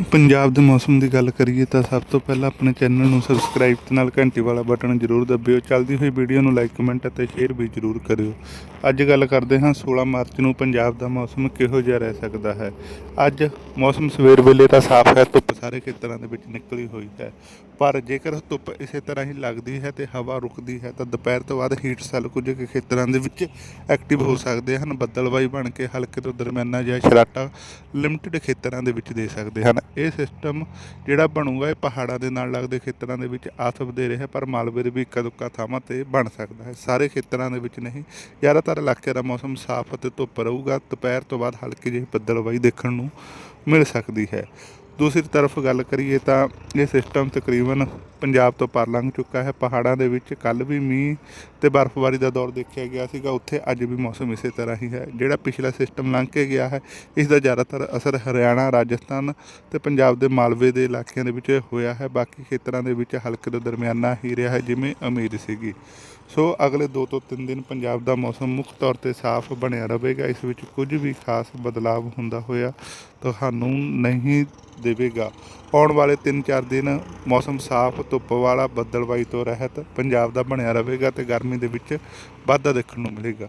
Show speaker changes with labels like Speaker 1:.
Speaker 1: ਪੰਜਾਬ ਦੇ ਮੌਸਮ ਦੀ ਗੱਲ ਕਰੀਏ ਤਾਂ ਸਭ ਤੋਂ ਪਹਿਲਾਂ ਆਪਣੇ ਚੈਨਲ ਨੂੰ ਸਬਸਕ੍ਰਾਈਬ ਤੇ ਨਾਲ ਘੰਟੀ ਵਾਲਾ ਬਟਨ ਜ਼ਰੂਰ ਦਬਿਓ। ਚੱਲਦੀ ਹੋਈ ਵੀਡੀਓ ਨੂੰ ਲਾਈਕ ਕਮੈਂਟ ਅਤੇ ਸ਼ੇਅਰ ਵੀ ਜ਼ਰੂਰ ਕਰਿਓ। ਅੱਜ ਗੱਲ ਕਰਦੇ ਹਾਂ 16 ਮਾਰਚ ਨੂੰ ਪੰਜਾਬ ਦਾ ਮੌਸਮ ਕਿਹੋ ਜਿਹਾ ਰਹਿ ਸਕਦਾ ਹੈ। ਅੱਜ ਮੌਸਮ ਸਵੇਰ ਵੇਲੇ ਤਾਂ ਸਾਫ਼ ਹੈ, ਧੁੱਪ ਸਾਰੇ ਖੇਤਰਾਂ ਦੇ ਵਿੱਚ ਨਿਕਲੀ ਹੋਈ ਹੈ। ਪਰ ਜੇਕਰ ਧੁੱਪ ਇਸੇ ਤਰ੍ਹਾਂ ਹੀ ਲੱਗਦੀ ਹੈ ਤੇ ਹਵਾ ਰੁਕਦੀ ਹੈ ਤਾਂ ਦੁਪਹਿਰ ਤੋਂ ਬਾਅਦ ਹੀਟ ਸੈੱਲ ਕੁਝ ਖੇਤਰਾਂ ਦੇ ਵਿੱਚ ਐਕਟਿਵ ਹੋ ਸਕਦੇ ਹਨ ਬੱਦਲਬਾਈ ਬਣ ਕੇ ਹਲਕੇ ਤੋਂ ਦਰਮਿਆਨਾ ਜਾਂ ਛਰਾਟਾ ਲਿਮਟਿਡ ਖੇਤਰਾਂ ਦੇ ਵਿੱਚ ਦੇ ਸਕਦੇ ਹਨ। ਇਹ ਸਿਸਟਮ ਜਿਹੜਾ ਬਣੂਗਾ ਇਹ ਪਹਾੜਾਂ ਦੇ ਨਾਲ ਲੱਗਦੇ ਖੇਤਰਾਂ ਦੇ ਵਿੱਚ ਆ ਸਕਦੇ ਹੈ ਪਰ ਮਾਲਵੇ ਦੇ ਵੀ ਇੱਕਾ ਦੁੱਕਾ ਥਾਵਾਂ ਤੇ ਬਣ ਸਕਦਾ ਹੈ। ਸਾਰੇ ਖੇਤਰਾਂ ਦੇ ਵਿੱਚ ਨਹੀਂ। ਜ਼ਿਆਦਾਤਰ ਇਲਾਕੇ ਦਾ ਮੌਸਮ ਸਾਫ਼ ਅਤੇ ਧੁੱਪ ਰਹੂਗਾ। ਦੁਪਹਿਰ ਤੋਂ ਬਾਅਦ ਹਲਕੀ ਜਿਹੀ ਬੱਦਲਬਾਈ ਦੇਖਣ ਨੂੰ ਮਿਲ ਸਕਦੀ ਹੈ। ਦੂਸਰੀ ਤਰਫ ਗੱਲ ਕਰੀਏ ਤਾਂ ਇਹ ਸਿਸਟਮ ਤਕਰੀਬਨ ਪੰਜਾਬ ਤੋਂ ਪਾਰ ਲੰਘ ਚੁੱਕਾ ਹੈ। ਪਹਾੜਾਂ ਦੇ ਵਿੱਚ ਕੱਲ ਵੀ ਮੀਂਹ ਤੇ ਬਰਫ਼ਬਾਰੀ ਦਾ ਦੌਰ ਦੇਖਿਆ ਗਿਆ ਸੀਗਾ। ਉੱਥੇ ਅੱਜ ਵੀ ਮੌਸਮ ਇਸੇ ਤਰ੍ਹਾਂ ਹੀ ਹੈ। ਜਿਹੜਾ ਪਿਛਲਾ ਸਿਸਟਮ ਲੰਘ ਕੇ ਗਿਆ ਹੈ, ਇਸ ਦਾ ਜ਼ਿਆਦਾਤਰ ਅਸਰ ਹਰਿਆਣਾ, ਰਾਜਸਥਾਨ ਤੇ ਪੰਜਾਬ ਦੇ ਮਾਲਵੇ ਦੇ ਇਲਾਕਿਆਂ ਦੇ ਵਿੱਚ ਹੋਇਆ ਹੈ। ਬਾਕੀ ਖੇਤਰਾਂ ਦੇ ਵਿੱਚ ਹਲਕੇ ਤੋਂ ਦਰਮਿਆਨਾ ਹੀ ਰਿਹਾ ਹੈ, ਜਿਵੇਂ ਉਮੀਦ ਸੀਗੀ। ਸੋ ਅਗਲੇ 2 ਤੋਂ 3 ਦਿਨ ਪੰਜਾਬ ਦਾ ਮੌਸਮ ਮੁੱਖ ਤੌਰ ਤੇ ਸਾਫ਼ ਬਣਿਆ ਰਹੇਗਾ। ਇਸ ਵਿੱਚ ਕੁਝ ਵੀ ਖਾਸ ਬਦਲਾਵ ਹੁੰਦਾ ਹੋਇਆ ਤੁਹਾਨੂੰ ਨਹੀਂ ਦੇਵੇਗਾ। ਆਉਣ ਵਾਲੇ 3-4 ਦਿਨ ਮੌਸਮ ਸਾਫ਼, ਧੁੱਪ ਵਾਲਾ ਬੱਦਲਬਾਈ ਤੋਂ ਰਹਿਤ ਪੰਜਾਬ ਦਾ ਬਣਿਆ ਰਹੇਗਾ ਤੇ ਗਰਮੀ ਦੇ ਵਿੱਚ ਵਾਧਾ ਦੇਖਣ ਨੂੰ ਮਿਲੇਗਾ।